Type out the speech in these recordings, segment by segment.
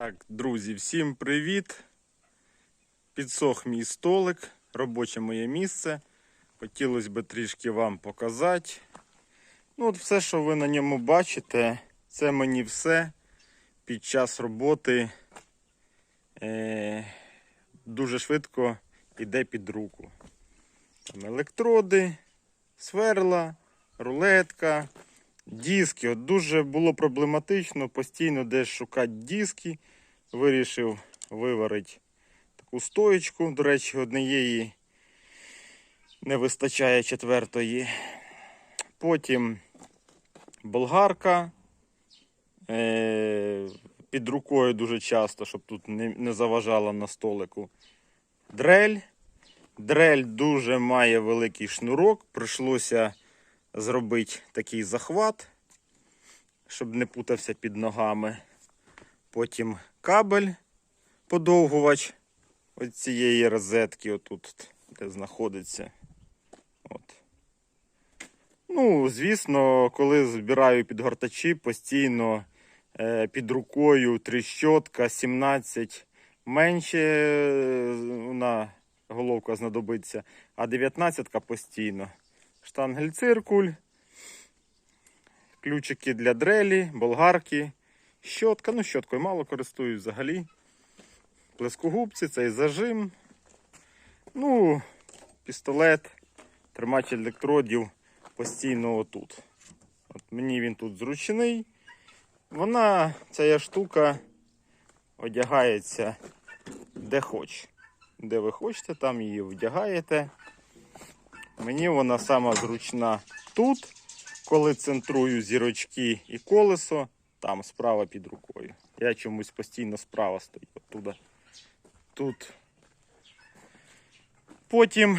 Так, друзі, всім привіт! Підсох мій столик, робоче моє місце. Хотілося б трішки вам показати. Ну, от все, що ви на ньому бачите, це мені все під час роботи е, дуже швидко йде під руку. Там електроди, сверла, рулетка, диски. От дуже було проблематично постійно десь шукати диски. Вирішив виварити таку стоєчку. До речі, однієї не вистачає четвертої. Потім болгарка. Е- під рукою дуже часто, щоб тут не, заважала на столику. Дрель. Дрель дуже має великий шнурок. Прийшлося зробити такий захват, щоб не путався під ногами. Потім кабель подовгувач от цієї розетки, отут, де знаходиться. От. Ну, звісно, коли збираю підгортачі, постійно е, під рукою тріщотка 17 менше е, вона головка знадобиться, а 19 постійно. Штангель циркуль, ключики для дрелі, болгарки, щотка. Ну, щоткою мало користуюсь взагалі. Плескогубці, цей зажим. Ну, пістолет, тримач електродів постійно отут. От мені він тут зручний. Вона, ця штука, одягається де хоч. Де ви хочете, там її вдягаєте. Мені вона сама зручна тут, коли центрую зірочки і колесо, там справа під рукою. Я чомусь постійно справа стою. Оттуда. Тут. Потім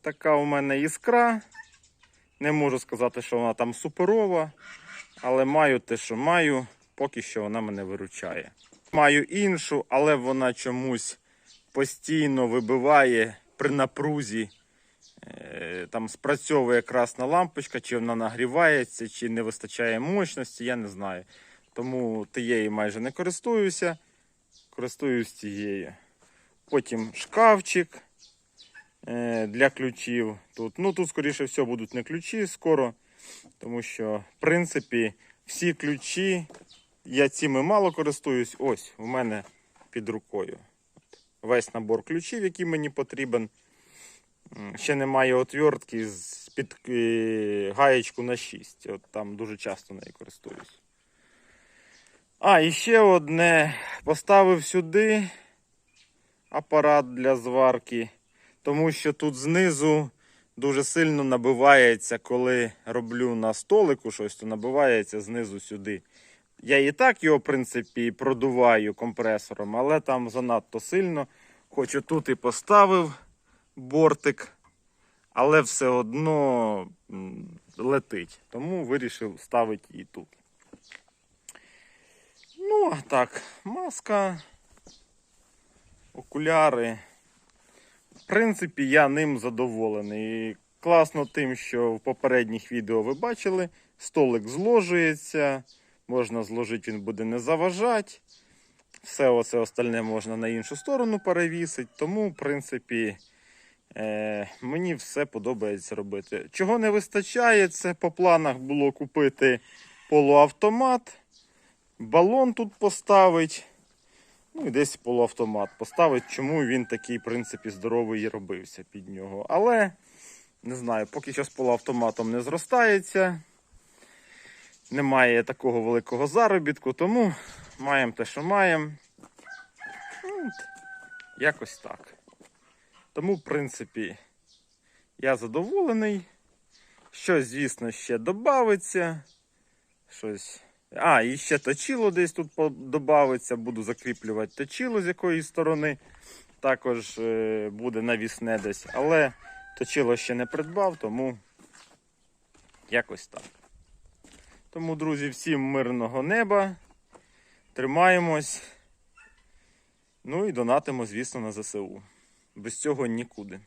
така у мене іскра. Не можу сказати, що вона там суперова, але маю те, що маю, поки що вона мене виручає. Маю іншу, але вона чомусь постійно вибиває при напрузі. Е, Там спрацьовує красна лампочка, чи вона нагрівається, чи не вистачає мощності, я не знаю. Тому тією майже не користуюся. Користуюсь тією. Потім шкафчик е, для ключів. Тут, ну, тут, скоріше всього, будуть не ключі скоро, тому що, в принципі, всі ключі, я цими мало користуюсь. Ось у мене під рукою. Весь набор ключів, який мені потрібен. Ще немає отвертки з під е, гаєчку на 6. От там дуже часто нею користуюсь. А, і ще одне. Поставив сюди апарат для зварки, тому що тут знизу дуже сильно набивається, коли роблю на столику щось, то набивається знизу сюди. Я і так його, в принципі, продуваю компресором, але там занадто сильно. Хоч тут і поставив бортик, але все одно летить. Тому вирішив ставити і тут. Ну, а так, маска, окуляри. В принципі, я ним задоволений. І класно тим, що в попередніх відео ви бачили, столик зложується, можна зложити, він буде не заважати. Все оце остальне можна на іншу сторону перевісити. Тому, в принципі, е, мені все подобається робити. Чого не вистачає, це по планах було купити полуавтомат, балон тут поставить. Ну і десь полуавтомат поставить, чому він такий, в принципі, здоровий і робився під нього. Але не знаю, поки що з полуавтоматом не зростається. Немає такого великого заробітку, тому маємо те, що маємо. Ну, Якось так. Тому, в принципі, я задоволений. Щось, звісно, ще додається. Щось. А, і ще точило десь тут додається. Буду закріплювати точило з якоїсь сторони. Також е, буде навісне десь. Але точило ще не придбав, тому якось так. Тому, друзі, всім мирного неба. Тримаємось. Ну і донатимо, звісно, на ЗСУ. Без цього нікуди.